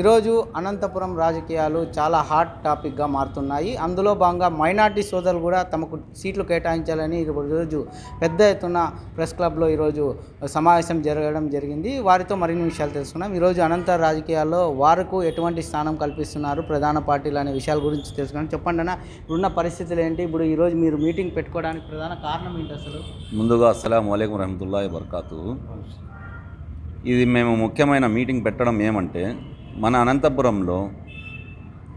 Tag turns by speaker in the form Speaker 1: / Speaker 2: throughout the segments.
Speaker 1: ఈరోజు అనంతపురం రాజకీయాలు చాలా హాట్ టాపిక్గా మారుతున్నాయి. అందులో భాగంగా మైనార్టీ సోదరులు కూడా తమకు సీట్లు కేటాయించాలని ఈరోజు పెద్ద ఎత్తున ప్రెస్ క్లబ్లో ఈరోజు సమావేశం జరగడం జరిగింది. వారితో మరిన్ని విషయాలు తెలుసుకున్నాం ఈరోజు అనంతర రాజకీయాల్లో వారికి ఎటువంటి స్థానం కల్పిస్తున్నారు? ప్రధాన పార్టీలు అనే విషయాల గురించి తెలుసుకున్నాం చెప్పండి అన్న ఇప్పుడున్న పరిస్థితులు ఏంటి? ఇప్పుడు ఈరోజు మీరు మీటింగ్ పెట్టుకోవడానికి ప్రధాన కారణం ఏంటి అసలు?
Speaker 2: ముందుగా అస్సలం వలైkum రహమతుల్లా బర్కాతు ఇది మేము ముఖ్యమైన మీటింగ్ పెట్టడం ఏమంటే మన అనంతపురంలో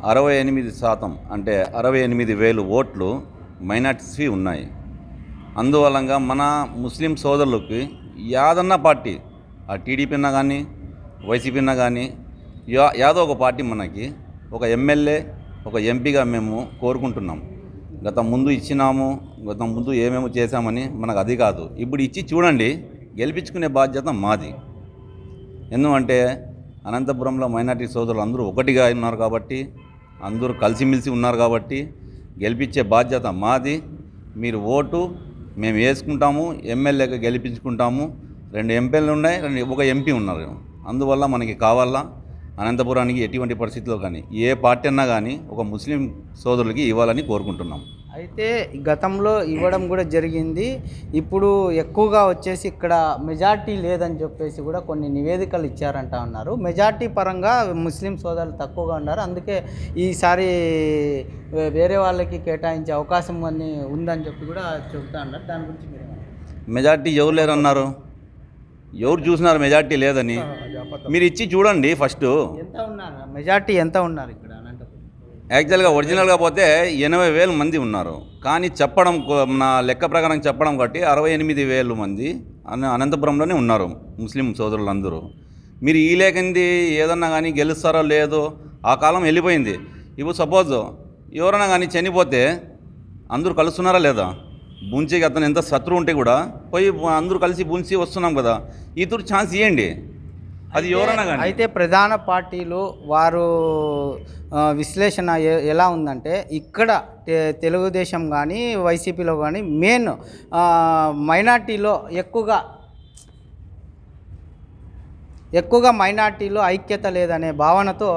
Speaker 2: అరవై ఎనిమిది శాతం అంటే అరవై ఎనిమిది వేలు ఓట్లు మైనార్టీస్వి ఉన్నాయి. అందువలంగా మన ముస్లిం సోదరులకి యాదన్న పార్టీ ఆ టీడీపీ అన్న కానీ వైసీపీ అన్న కానీ యా యాదో ఒక పార్టీ మనకి ఒక ఎమ్మెల్యే ఒక ఎంపీగా మేము కోరుకుంటున్నాం. గత ముందు ఇచ్చినాము గత ముందు ఏమేమి చేశామని మనకు అది కాదు. ఇప్పుడు ఇచ్చి చూడండి గెలిపించుకునే బాధ్యత మాది. ఎందుకంటే అనంతపురంలో మైనార్టీ సోదరులు అందరూ ఒకటిగా ఉన్నారు కాబట్టి అందరూ కలిసిమెలిసి ఉన్నారు కాబట్టి గెలిపించే బాధ్యత మాది. మీరు ఓటు మేము వేసుకుంటాము ఎమ్మెల్యేగా గెలిపించుకుంటాము. రెండు ఎంపీలు ఉన్నాయి రెండు ఒక ఎంపీ ఉన్నారు. అందువల్ల మనకి కావాలా? అనంతపురానికి ఎటువంటి పరిస్థితుల్లో కానీ ఏ పార్టీ అన్నా కానీ ఒక ముస్లిం సోదరులకి ఇవ్వాలని కోరుకుంటున్నాం.
Speaker 1: అయితే గతంలో ఇవ్వడం కూడా జరిగింది. ఇప్పుడు ఎక్కువగా వచ్చేసి ఇక్కడ మెజార్టీ లేదని చెప్పేసి కూడా కొన్ని నివేదికలు ఇచ్చారంట ఉన్నారు మెజార్టీ పరంగా ముస్లిం సోదరులు తక్కువగా ఉన్నారు. అందుకే ఈసారి వేరే వాళ్ళకి కేటాయించే అవకాశం అని ఉందని చెప్పి కూడా చెబుతా ఉన్నారు. దాని గురించి మీరు?
Speaker 2: మెజార్టీ ఎవరు లేరన్నారు? ఎవరు చూసినారు మెజార్టీ లేదని? మీరు ఇచ్చి చూడండి ఫస్ట్.
Speaker 1: ఎంత ఉన్నారు? మెజార్టీ ఎంత ఉన్నారు ఇక్కడ?
Speaker 2: యాక్చువల్గా ఒరిజినల్గా పోతే ఎనభై వేలు మంది ఉన్నారు. కానీ చెప్పడం నా లెక్క ప్రకారం చెప్పడం కాబట్టి అరవై ఎనిమిది వేలు మంది అనంతపురంలోనే ఉన్నారు ముస్లిం సోదరులందరూ. మీరు ఈ లేకంది ఏదన్నా కానీ గెలుస్తారో లేదో ఆ కాలం వెళ్ళిపోయింది. ఇప్పుడు సపోజ్ ఎవరైనా కానీ చనిపోతే అందరూ కలుస్తున్నారా లేదా? బుంచికి అతను ఎంత శత్రువు ఉంటే కూడా పోయి అందరూ కలిసి బుంచి వస్తున్నాం కదా. ఇతరు ఛాన్స్ ఇవ్వండి అది ఎవరైనా కానీ
Speaker 1: అయితే ప్రధాన పార్టీలు వారు విశ్లేషణ ఎలా ఉందంటే ఇక్కడ తెలుగుదేశం కానీ వైసీపీలో కానీ మెయిన్ మైనార్టీలో ఎక్కువగా ఎక్కువగా మైనార్టీలో ఐక్యత లేదనే భావనతో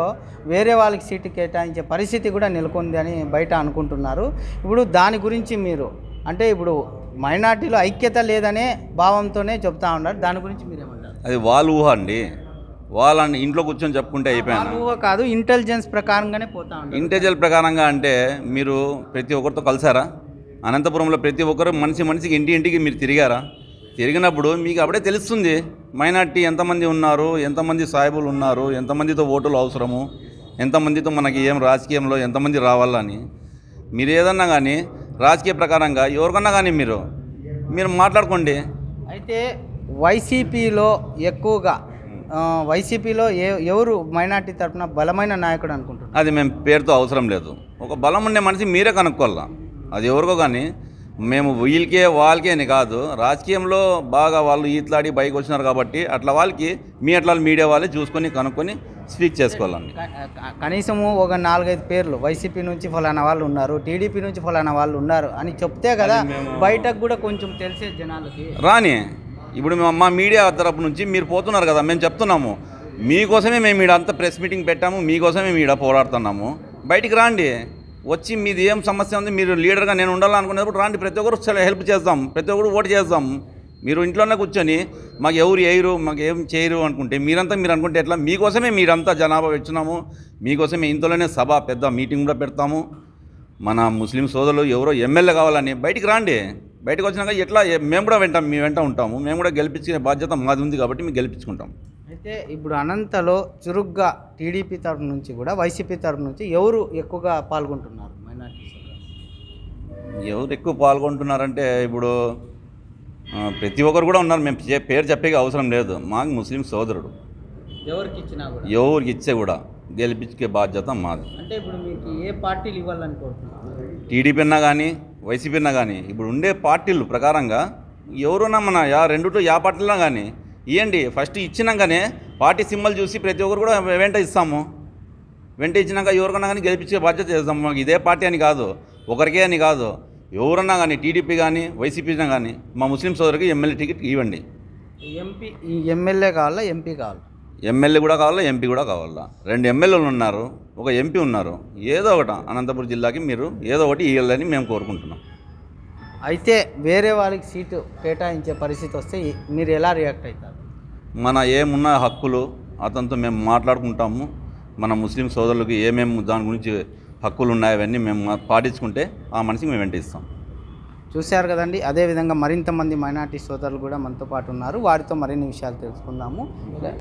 Speaker 1: వేరే వాళ్ళకి సీటు కేటాయించే పరిస్థితి కూడా నెలకొంది అని బయట అనుకుంటున్నారు. ఇప్పుడు దాని గురించి మీరు అంటే ఇప్పుడు మైనార్టీలో ఐక్యత లేదనే భావంతోనే చెప్తా ఉన్నారు. దాని గురించి మీరేమంటారు?
Speaker 2: అది వాళ్ళ ఊహ అండి. వాళ్ళని ఇంట్లో కూర్చొని చెప్పుకుంటే అయిపోయాను
Speaker 1: కాదు ఇంటెలిజెన్స్ ప్రకారంగానే పోతా
Speaker 2: ఇంటెజల్ ప్రకారంగా అంటే మీరు ప్రతి ఒక్కరితో కలిసారా? అనంతపురంలో ప్రతి ఒక్కరు మనిషి మనిషికి ఇంటి ఇంటికి మీరు తిరిగారా? తిరిగినప్పుడు మీకు అప్పుడే తెలుస్తుంది మైనార్టీ ఎంతమంది ఉన్నారు ఎంతమంది సాయిబులు ఉన్నారు ఎంతమందితో ఓటులు అవసరము ఎంతమందితో మనకి ఏం రాజకీయంలో ఎంతమంది రావాలని. మీరు ఏదన్నా కానీ రాజకీయ ప్రకారంగా ఎవరికన్నా కానీ మీరు మీరు మాట్లాడుకోండి.
Speaker 1: అయితే వైసీపీలో ఎక్కువగా వైసీపీలో ఏ ఎవరు మైనార్టీ తరపున బలమైన నాయకుడు అనుకుంటున్నారు?
Speaker 2: అది మేము పేరుతో అవసరం లేదు. ఒక బలం ఉండే మనిషి మీరే కనుక్కోవాలా? అది ఎవరికో కానీ మేము వీళ్ళకే వాళ్ళకే అని కాదు రాజకీయంలో బాగా వాళ్ళు ఈట్లాడి బయటకు వచ్చినారు కాబట్టి అట్లా వాళ్ళకి మీ అట్లా మీడియా వాళ్ళే చూసుకొని కనుక్కొని స్పీక్ చేసుకోవాలండి.
Speaker 1: కనీసము ఒక నాలుగైదు పేర్లు వైసీపీ నుంచి ఫలానా వాళ్ళు ఉన్నారు టీడీపీ నుంచి ఫలానా వాళ్ళు ఉన్నారు అని చెప్తే కదా బయటకు కూడా కొంచెం తెలిసే జనాలకి.
Speaker 2: రాని ఇప్పుడు మేము మా మీడియా తరపు నుంచి మీరు పోతున్నారు కదా మేము చెప్తున్నాము. మీకోసమే మేము ఇక్కడ అంతా ప్రెస్ మీటింగ్ పెట్టాము మీకోసమే మేము పోరాడుతున్నాము. బయటికి రాండి. వచ్చి మీది ఏం సమస్య ఉంది మీరు లీడర్గా నేను ఉండాలనుకునేటప్పుడు రాండి. ప్రతి ఒక్కరు హెల్ప్ చేద్దాం ప్రతి ఒక్కరు ఓటు చేద్దాం. మీరు ఇంట్లోనే కూర్చొని మాకు ఎవరు వేయరు మాకు ఏం చేయరు అనుకుంటే మీరంతా మీరు అనుకుంటే ఎట్లా? మీకోసమే మీరంతా జనాభా వచ్చినాము మీకోసమే ఇంతలోనే సభ పెద్ద మీటింగ్ కూడా పెడతాము. మన ముస్లిం సోదరులు ఎవరో ఎమ్మెల్యే కావాలని బయటికి రాండి. బయటకు వచ్చినాక ఎట్లా మేము కూడా వెంటాం మీ వెంట ఉంటాము. మేము కూడా గెలిపించుకునే బాధ్యత మాది ఉంది కాబట్టి మేము గెలిపించుకుంటాం.
Speaker 1: అయితే ఇప్పుడు అనంతలో చురుగ్గా టీడీపీ తరపు నుంచి కూడా వైసీపీ తరపు నుంచి ఎవరు ఎక్కువగా పాల్గొంటున్నారు? మైనార్టీ
Speaker 2: ఎవరు ఎక్కువ పాల్గొంటున్నారంటే ఇప్పుడు ప్రతి ఒక్కరు కూడా ఉన్నారు. మేము పేరు చెప్పే అవసరం లేదు. మాకు ముస్లిం సోదరుడు.
Speaker 1: ఎవరికి ఇచ్చినా కూడా?
Speaker 2: ఎవరికి ఇచ్చే కూడా. గెలిపించుకే బాధ్యత మాది.
Speaker 1: అంటే ఇప్పుడు మీకు ఏ పార్టీలు ఇవ్వాలని కోరుతున్నారు
Speaker 2: టీడీపీ అన్నా కానీ వైసీపీ అన్నా కానీ ఇప్పుడు ఉండే పార్టీలు ప్రకారంగా ఎవరున్నా మన యా రెండుట్లో యా పార్టీలో కానీ ఇవ్వండి ఫస్ట్ ఇచ్చినాకనే పార్టీ సింబల్ చూసి ప్రతి ఒక్కరు కూడా వెంట ఇస్తాము. వెంట ఇచ్చినాక ఎవరికన్నా కానీ గెలిపించే బాధ్యత చేస్తాము. మాకు ఇదే పార్టీ అని కాదు ఒకరికే అని కాదు. ఎవరన్నా కానీ టీడీపీ కానీ వైసీపీ కానీ మా ముస్లిం సోదరికి ఎమ్మెల్యే టికెట్ ఇవ్వండి.
Speaker 1: ఎంపీ ఈ ఎమ్మెల్యే కావాలా ఎంపీ కావాలా?
Speaker 2: ఎమ్మెల్యే కూడా కావాలా ఎంపీ కూడా కావాలా? రెండు ఎమ్మెల్యేలు ఉన్నారు ఒక ఎంపీ ఉన్నారు. ఏదో ఒకటి అనంతపురం జిల్లాకి మీరు ఏదో ఒకటి ఇవ్వాలని మేము కోరుకుంటున్నాం.
Speaker 1: అయితే వేరే వాళ్ళకి సీటు కేటాయించే పరిస్థితి వస్తే మీరు ఎలా రియాక్ట్ అవుతారు?
Speaker 2: మన ఏమున్న హక్కులు అతనితో మేము మాట్లాడుకుంటాము. మన ముస్లిం సోదరులకు ఏమేమి దాని గురించి హక్కులు ఉన్నాయో అవన్నీ మేము పాటించుకుంటే ఆ మనిషికి మేము వెంట ఇస్తాం.
Speaker 1: చూశారు కదండి. అదేవిధంగా మరింత మంది మైనార్టీ సోదరులు కూడా మనతో పాటు ఉన్నారు. వారితో మరిన్ని విషయాలు తెలుసుకుందాము.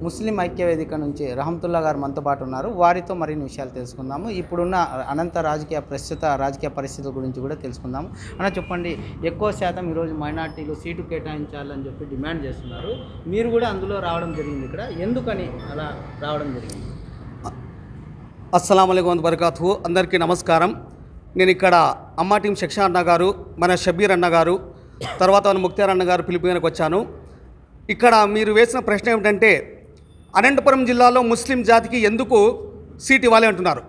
Speaker 1: ముస్లిం ఐక్య వేదిక నుంచి రహమతుల్లా గారు మనతో పాటు ఉన్నారు. వారితో మరిన్ని విషయాలు తెలుసుకుందాము. ఇప్పుడున్న అనంత రాజకీయ ప్రస్తుత రాజకీయ పరిస్థితుల గురించి కూడా తెలుసుకుందాము. అన్న చెప్పండి ఎక్కువ శాతం ఈరోజు మైనార్టీలు సీటు కేటాయించాలని చెప్పి డిమాండ్ చేస్తున్నారు. మీరు కూడా అందులో రావడం జరిగింది ఇక్కడ. ఎందుకని అలా రావడం జరిగింది?
Speaker 3: అస్సలం అయికం వరకాతు అందరికీ నమస్కారం. నేను ఇక్కడ అమ్మా టీం శిక్ష అన్న గారు మన షబీర్ అన్న గారు తర్వాత మన ముక్తార్ అన్న గారు పిలుపు వచ్చాను. ఇక్కడ మీరు వేసిన ప్రశ్న ఏమిటంటే అనంతపురం జిల్లాలో ముస్లిం జాతికి ఎందుకు సీట్ ఇవ్వాలి అంటున్నారు?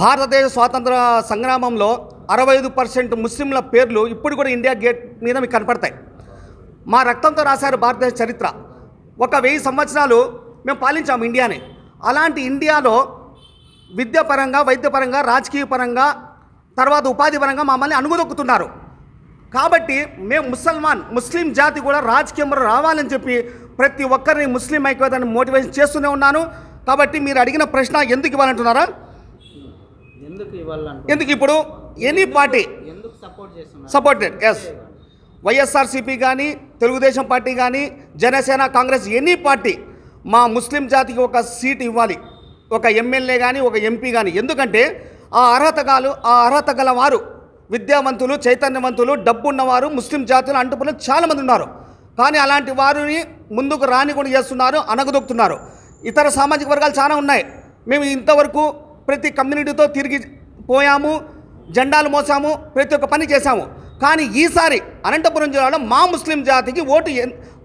Speaker 3: భారతదేశ స్వాతంత్ర సంగ్రామంలో అరవై ఐదు పర్సెంట్ ముస్లింల పేర్లు ఇప్పుడు కూడా ఇండియా గేట్ మీద మీకు కనపడతాయి. మా రక్తంతో రాశారు భారతదేశ చరిత్ర. ఒక వెయ్యి సంవత్సరాలు మేము పాలించాము ఇండియాని. అలాంటి ఇండియాలో విద్యాపరంగా వైద్యపరంగా రాజకీయపరంగా తర్వాత ఉపాధి పరంగా మమ్మల్ని అణుగుదొక్కుతున్నారు కాబట్టి మేము ముసల్మాన్ ముస్లిం జాతి కూడా రాజకీయంలో రావాలని చెప్పి ప్రతి ఒక్కరిని ముస్లిం ఐక్యతని మోటివేషన్ చేస్తూనే ఉన్నాను. కాబట్టి మీరు అడిగిన ప్రశ్న ఎందుకు ఇవ్వాలంటున్నారా?
Speaker 1: ఎందుకు
Speaker 3: ఇప్పుడు ఎనీ పార్టీ
Speaker 1: ఎందుకు సపోర్ట్ చేస్తున్నారు?
Speaker 3: సపోర్టెడ్ ఎస్ వైఎస్ఆర్సీపీ కానీ తెలుగుదేశం పార్టీ కానీ జనసేన కాంగ్రెస్ ఎనీ పార్టీ మా ముస్లిం జాతికి ఒక సీట్ ఇవ్వాలి. ఒక ఎమ్మెల్యే కానీ ఒక ఎంపీ కానీ ఎందుకంటే ఆ అర్హత గాలు ఆ అర్హత గలవారు విద్యావంతులు చైతన్యవంతులు డబ్బున్నవారు ముస్లిం జాతులు అంటుపులు చాలామంది ఉన్నారు. కానీ అలాంటి వారిని ముందుకు రాని కూడా చేస్తున్నారు అనగదొక్కుతున్నారు ఇతర సామాజిక వర్గాలు చాలా ఉన్నాయి. మేము ఇంతవరకు ప్రతి కమ్యూనిటీతో తిరిగి పోయాము జెండాలు మోసాము ప్రతి ఒక్క పని చేశాము. కానీ ఈసారి అనంతపురం జిల్లాలో మా ముస్లిం జాతికి ఓటు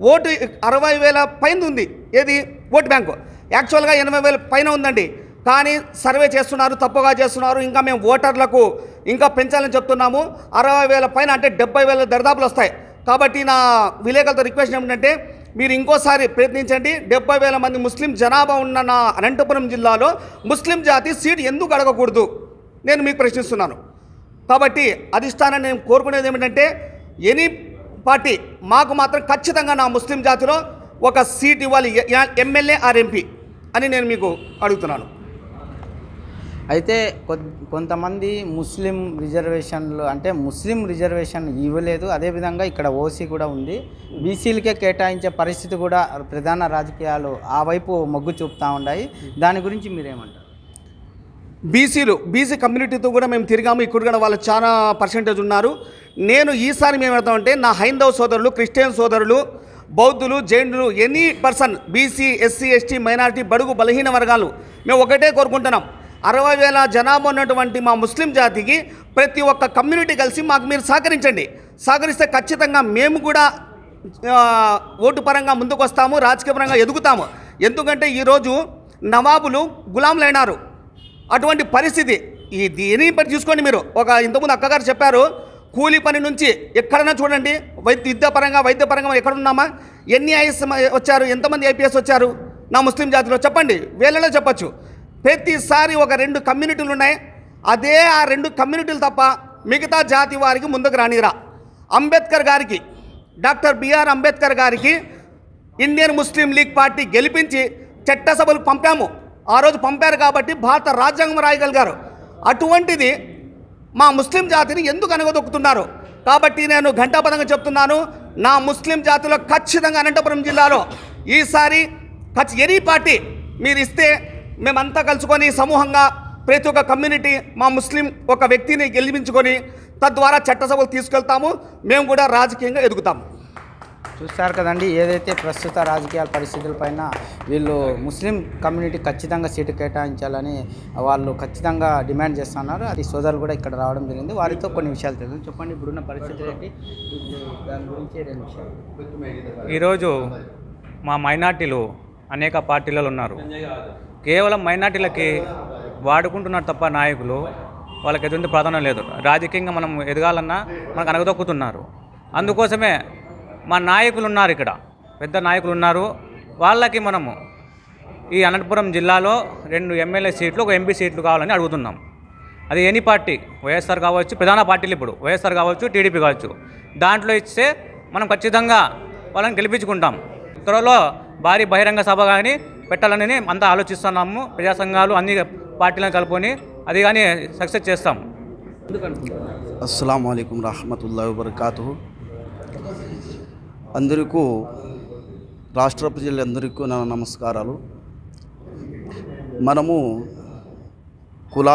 Speaker 3: ఓటు అరవై వేల పైన ఉంది. ఏది? Vote bank. యాక్చువల్గా ఎనభై వేల పైన ఉందండి. కానీ సర్వే చేస్తున్నారు తప్పుగా చేస్తున్నారు. ఇంకా మేము ఓటర్లకు ఇంకా పెంచాలని చెప్తున్నాము. అరవై వేల పైన అంటే డెబ్బై వేల దరిదాపులు వస్తాయి. కాబట్టి నా విలేకరులతో రిక్వెస్ట్ ఏమిటంటే మీరు ఇంకోసారి ప్రయత్నించండి. డెబ్బై వేల మంది ముస్లిం జనాభా ఉన్న నా అనంతపురం జిల్లాలో ముస్లిం జాతి సీట్ ఎందుకు అడగకూడదు? నేను మీకు ప్రశ్నిస్తున్నాను. కాబట్టి అధిష్టానం నేను కోరుకునేది ఏమిటంటే ఎనీ పార్టీ మాకు మాత్రం ఖచ్చితంగా నా ముస్లిం జాతిలో ఒక సీట్ ఇవ్వాలి. ఎమ్మెల్యే ఆర్ ఎంపీ అని నేను మీకు అడుగుతున్నాను.
Speaker 1: అయితే కొంతమంది ముస్లిం రిజర్వేషన్లు అంటే ముస్లిం రిజర్వేషన్ ఇవ్వలేదు. అదేవిధంగా ఇక్కడ ఓసీ కూడా ఉంది. బీసీలకే కేటాయించే పరిస్థితి కూడా ప్రధాన రాజకీయాలు ఆ వైపు మొగ్గు చూపుతూ ఉన్నాయి దాని గురించి మీరేమంటారు?
Speaker 3: బీసీలు బీసీ కమ్యూనిటీతో కూడా మేము తిరిగాము. ఇక్కడ కూడా వాళ్ళు చాలా పర్సెంటేజ్ ఉన్నారు. నేను ఈసారి మేము పెడతామంటే నా హైందవ సోదరులు క్రిస్టియన్ సోదరులు బౌద్ధులు జైనులు any person BC SC ST minority బడుగు బలహీన వర్గాలు మేము ఒకటే కోరుకుంటున్నాం. అరవై వేల జనాభా ఉన్నటువంటి మా ముస్లిం జాతికి ప్రతి ఒక్క కమ్యూనిటీ కలిసి మాకు మీరు సహకరించండి. సహకరిస్తే ఖచ్చితంగా మేము కూడా ఓటు పరంగా ముందుకు వస్తాము రాజకీయ పరంగా ఎదుగుతాము. ఎందుకంటే ఈరోజు నవాబులు గులాంలైనారు అటువంటి పరిస్థితి. ఈ దీని పని చూసుకోండి మీరు. ఒక ఇంతకుముందు అక్కగారు చెప్పారు కూలీ పని నుంచి ఎక్కడైనా చూడండి వైద్య విద్యాపరంగా వైద్యపరంగా ఎక్కడ ఉన్నామా? ఎన్ని ఐఎస్ వచ్చారు? ఎంతమంది ఐపీఎస్ వచ్చారు? నా ముస్లిం జాతిలో చెప్పండి. వేలలో చెప్పచ్చు. ప్రతిసారి ఒక రెండు కమ్యూనిటీలు ఉన్నాయి. అదే ఆ రెండు కమ్యూనిటీలు తప్ప మిగతా జాతి వారికి ముందుకు రానిరా. అంబేద్కర్ గారికి డాక్టర్ బిఆర్ అంబేద్కర్ గారికి ఇండియన్ ముస్లిం లీగ్ పార్టీ గెలిపించి చట్టసభలు పంపాము. ఆ రోజు పంపారు కాబట్టి భారత రాజ్యాంగం రాయగలిగారు. అటువంటిది మా ముస్లిం జాతిని ఎందుకు అనగదొక్కుతున్నారు? కాబట్టి నేను ఘంటాపదంగా చెప్తున్నాను నా ముస్లిం జాతిలో ఖచ్చితంగా అనంతపురం జిల్లాలో ఈసారి ఖచ్చి ఎనీ పార్టీ మీరు ఇస్తే మేమంతా కలుసుకొని సమూహంగా ప్రతి ఒక్క కమ్యూనిటీ మా ముస్లిం ఒక వ్యక్తిని గెలిపించుకొని తద్వారా చట్టసభలు తీసుకెళ్తాము. మేము కూడా రాజకీయంగా ఎదుగుతాము.
Speaker 1: చూస్తారు కదండి ఏదైతే ప్రస్తుత రాజకీయ పరిస్థితులపైన వీళ్ళు ముస్లిం కమ్యూనిటీ ఖచ్చితంగా సీటు కేటాయించాలని వాళ్ళు ఖచ్చితంగా డిమాండ్ చేస్తున్నారు. అది సోదరులు కూడా ఇక్కడ రావడం జరిగింది. వారితో కొన్ని విషయాలు తెలుసు చెప్పండి ఇప్పుడున్న పరిస్థితులు ఏంటి? దాని గురించి రెండు విషయాలు?
Speaker 4: ఈరోజు మా మైనార్టీలు అనేక పార్టీలలో ఉన్నారు. కేవలం మైనార్టీలకి వాడుకుంటున్నారు తప్ప నాయకులు వాళ్ళకి ఎటువంటి ప్రాధాన్యం లేదు. రాజకీయంగా మనం ఎదగాలన్నా మనకు అనగదొక్కుతున్నారు అందుకోసమే మా నాయకులు ఉన్నారు ఇక్కడ. పెద్ద నాయకులు ఉన్నారు. వాళ్ళకి మనము ఈ అనంతపురం జిల్లాలో రెండు ఎమ్మెల్యే సీట్లు ఒక ఎంపీ సీట్లు కావాలని అడుగుతున్నాం. అది ఎనీ పార్టీ వైఎస్ఆర్ కావచ్చు ప్రధాన పార్టీలు ఇప్పుడు వైఎస్ఆర్ కావచ్చు టీడీపీ కావచ్చు. దాంట్లో ఇస్తే మనం ఖచ్చితంగా వాళ్ళని గెలిపించుకుంటాం. త్వరలో భారీ బహిరంగ సభ కానీ పెట్టాలని అంతా ఆలోచిస్తున్నాము. ప్రజా సంఘాలు అన్ని పార్టీలను కలుపుకొని అది కానీ సక్సెస్ చేస్తాం.
Speaker 5: అస్సలం అయికం రహమతుల్లా వబర్కాతు అందరికీ రాష్ట్ర ప్రజలందరికీ నా నమస్కారాలు. మనము కుల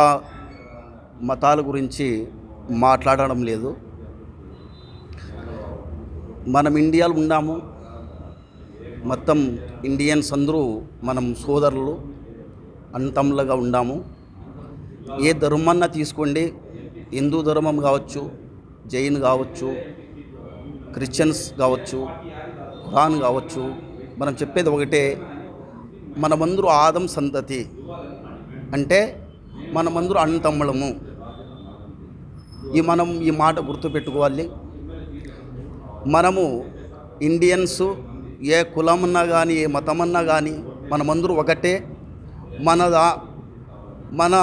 Speaker 5: మతాల గురించి మాట్లాడడం లేదు. మనం ఇండియాలో ఉన్నాము. మొత్తం ఇండియన్స్ అందరూ మనం సోదరులు అంతములుగా ఉండాము. ఏ ధర్మన్నా తీసుకోండి హిందూ ధర్మం కావచ్చు జైన్ కావచ్చు క్రిస్టియన్స్ కావచ్చు ఖురాన్ కావచ్చు మనం చెప్పేది ఒకటే మనమందరూ ఆదం సంతతి. అంటే మనమందరూ అన్నతమ్ములము ఈ మనం ఈ మాట గుర్తుపెట్టుకోవాలి. మనము ఇండియన్స్ ఏ కులమన్నా కానీ ఏ మతమన్నా కానీ మనమందరూ ఒకటే. మన మన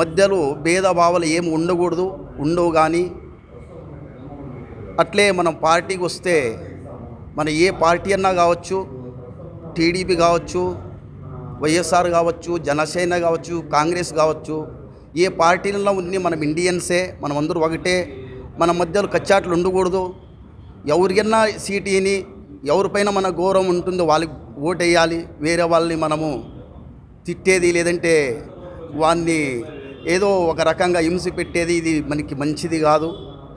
Speaker 5: మధ్యలో భేదభావాలు ఏమి ఉండకూడదు ఉండవు కానీ అట్లే మనం పార్టీకి వస్తే మన ఏ పార్టీ అన్నా కావచ్చు టీడీపీ కావచ్చు వైఎస్ఆర్ కావచ్చు జనసేన కావచ్చు కాంగ్రెస్ కావచ్చు ఏ పార్టీలలో ఉన్ని మనం ఇండియన్సే మనం అందరూ ఒకటే. మన మధ్యలో కచ్చాట్లు ఉండకూడదు. ఎవరికన్నా సీటీని ఎవరిపైన మన గౌరవం ఉంటుందో వాళ్ళకి ఓటేయాలి. వేరే వాళ్ళని మనము తిట్టేది లేదంటే వాన్ని ఏదో ఒక రకంగా హింస పెట్టేది ఇది మనకి మంచిది కాదు.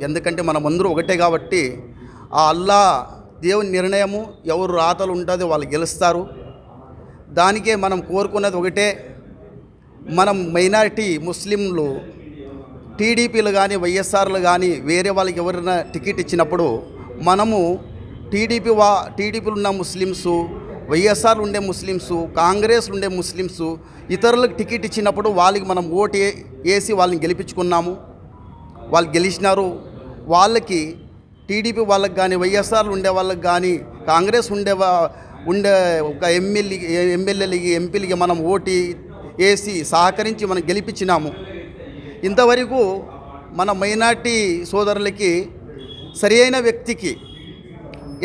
Speaker 5: ఎందుకంటే మనమందరూ ఒకటే కాబట్టి ఆ అల్లా దేవుని నిర్ణయము ఎవరు రాతలు ఉంటుందో వాళ్ళు గెలుస్తారు. దానికే మనం కోరుకున్నది ఒకటే. మనం మైనారిటీ ముస్లింలు టీడీపీలు కానీ వైఎస్ఆర్లు కానీ వేరే వాళ్ళకి ఎవరైనా టికెట్ ఇచ్చినప్పుడు మనము టీడీపీ వా టీడీపీలు ఉన్న ముస్లిమ్స్ వైఎస్ఆర్లు ఉండే ముస్లిమ్స్ కాంగ్రెస్ ఉండే ముస్లిమ్స్ ఇతరులకు టికెట్ ఇచ్చినప్పుడు వాళ్ళకి మనం ఓటు వేసి వాళ్ళని గెలిపించుకున్నాము. వాళ్ళు గెలిచినారు. వాళ్ళకి టీడీపీ వాళ్ళకి కానీ వైఎస్ఆర్లు ఉండే వాళ్ళకి కానీ కాంగ్రెస్ ఉండే ఉండే ఒక ఎమ్మెల్యే ఎమ్మెల్యేలకి ఎంపీలకి మనం ఓటు వేసి సహకరించి మనం గెలిపించినాము. ఇంతవరకు మన మైనార్టీ సోదరులకి సరి అయిన వ్యక్తికి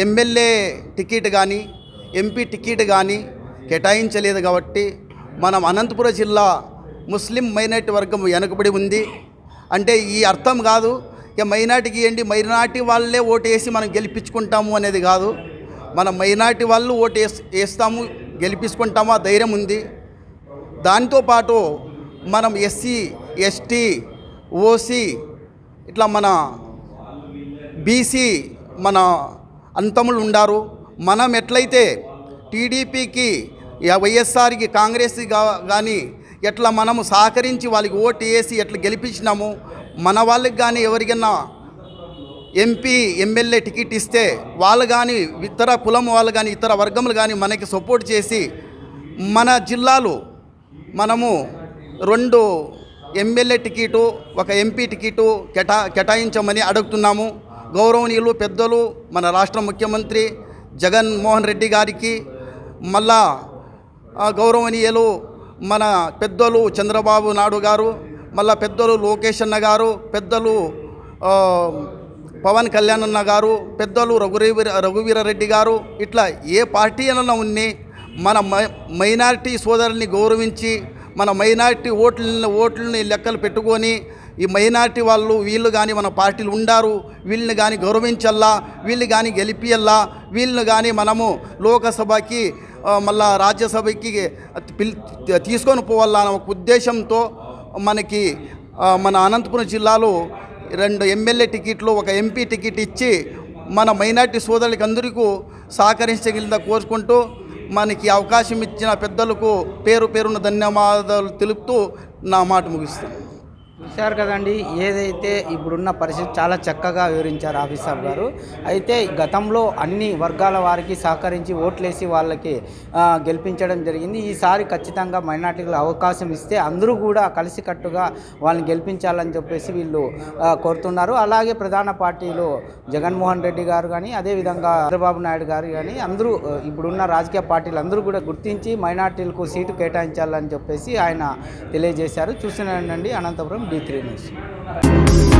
Speaker 5: ఎమ్మెల్యే టికెట్ కానీ ఎంపీ టికెట్ కానీ కేటాయించలేదు కాబట్టి మనం అనంతపురం జిల్లా ముస్లిం మైనార్టీ వర్గం వెనుకబడి ఉంది. అంటే ఈ అర్థం కాదు. ఇక మైనార్టీకి ఏంటి? మైనార్టీ వాళ్ళే ఓటు వేసి మనం గెలిపించుకుంటాము అనేది కాదు. మన మైనార్టీ వాళ్ళు ఓటు వేస్ వేస్తాము గెలిపించుకుంటాము ఆ ధైర్యం ఉంది. దాంతోపాటు మనం ఎస్సీ ఎస్టీ ఓసీ ఇట్లా మన బీసీ మన అంతములు ఉండారు మనం ఎట్లయితే టీడీపీకి వైఎస్ఆర్కి కాంగ్రెస్ కానీ ఎట్లా మనము సహకరించి వాళ్ళకి ఓటు వేసి ఎట్లా గెలిపించినాము మన వాళ్ళకి కానీ ఎవరికైనా ఎంపీ ఎమ్మెల్యే టికెట్ ఇస్తే వాళ్ళు కానీ ఇతర కులం వాళ్ళు కానీ ఇతర వర్గములు కానీ మనకి సపోర్ట్ చేసి మన జిల్లాలో మనము రెండు ఎమ్మెల్యే టికెటు ఒక ఎంపీ టికెటు కేటా కేటాయించమని అడుగుతున్నాము. గౌరవనీయులు పెద్దలు మన రాష్ట్ర ముఖ్యమంత్రి జగన్మోహన్ రెడ్డి గారికి మళ్ళా గౌరవనీయులు మన పెద్దలు చంద్రబాబు నాయుడు గారు మళ్ళా పెద్దలు లోకేష్ అన్న గారు పెద్దలు పవన్ కళ్యాణ్ అన్న గారు పెద్దలు రఘువీర రఘువీరారెడ్డి గారు ఇట్లా ఏ పార్టీ అయినా ఉన్ని మన మై మైనారిటీ సోదరుల్ని గౌరవించి మన మైనారిటీ ఓట్లని ఓట్లని లెక్కలు పెట్టుకొని ఈ మైనార్టీ వాళ్ళు వీళ్ళు కానీ మన పార్టీలు ఉండారు వీళ్ళని కానీ గౌరవించల్లా వీళ్ళు కానీ గెలిపియల్లా వీళ్ళని కానీ మనము లోకసభకి మళ్ళా రాజ్యసభకి తీసుకొని తీసుకొని పోవాలన్న ఒక ఉద్దేశంతో మనకి మన అనంతపురం జిల్లాలో రెండు ఎమ్మెల్యే టికెట్లు ఒక ఎంపీ టికెట్ ఇచ్చి మన మైనార్టీ సోదరులకి అందరికీ సహకరించగలిగిందా కోరుకుంటూ మనకి అవకాశం ఇచ్చిన పెద్దలకు పేరు పేరున ధన్యవాదాలు తెలుపుతూ నా మాట ముగిస్తాను
Speaker 1: చూశారు కదండి ఏదైతే ఇప్పుడున్న పరిస్థితి చాలా చక్కగా వివరించారు ఆఫీసర్ గారు. అయితే గతంలో అన్ని వర్గాల వారికి సహకరించి ఓట్లేసి వాళ్ళకి గెలిపించడం జరిగింది. ఈసారి ఖచ్చితంగా మైనార్టీలకు అవకాశం ఇస్తే అందరూ కూడా కలిసికట్టుగా వాళ్ళని గెలిపించాలని చెప్పేసి వీళ్ళు కోరుతున్నారు. అలాగే ప్రధాన పార్టీలు జగన్మోహన్ రెడ్డి గారు కానీ అదేవిధంగా చంద్రబాబు నాయుడు గారు కానీ అందరూ ఇప్పుడున్న రాజకీయ పార్టీలు అందరూ కూడా గుర్తించి మైనార్టీలకు సీటు కేటాయించాలని చెప్పేసి ఆయన తెలియజేశారు. చూస్తున్నానండి అనంతపురం డి trenes.